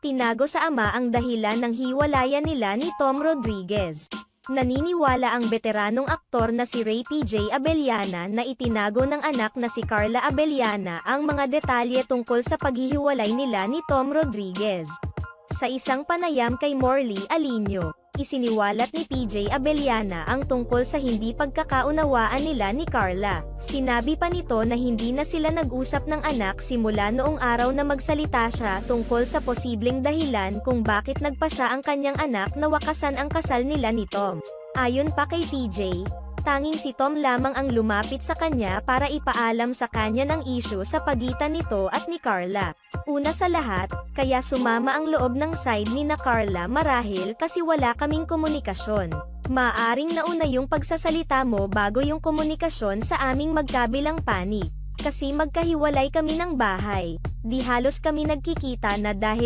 tinago sa ama ang dahilan ng hiwalayan nila ni Tom Rodriguez. Naniniwala ang veteranong aktor na si Ray PJ Abellana na itinago ng anak na si Carla Abellana ang mga detalye tungkol sa paghihiwalay nila ni Tom Rodriguez. Sa isang panayam kay Morley Alinio, isiniwalat ni PJ Abellana ang tungkol sa hindi pagkakaunawaan nila ni Carla. Sinabi pa nito na hindi na sila nag-usap ng anak simula noong araw na magsalita siya tungkol sa posibleng dahilan kung bakit nagpa siya ang kanyang anak na wakasan ang kasal nila ni Tom. Ayon pa kay PJ, tanging si Tom lamang ang lumapit sa kanya para ipaalam sa kanya ng issue sa pagitan nito at ni Carla. Una sa lahat, kaya sumama ang loob ng side ni na Carla marahil kasi wala kaming komunikasyon. Maaring nauna yung pagsasalita mo bago yung komunikasyon sa aming magkabilang panig. Kasi magkahiwalay kami ng bahay. Di halos kami nagkikita na dahil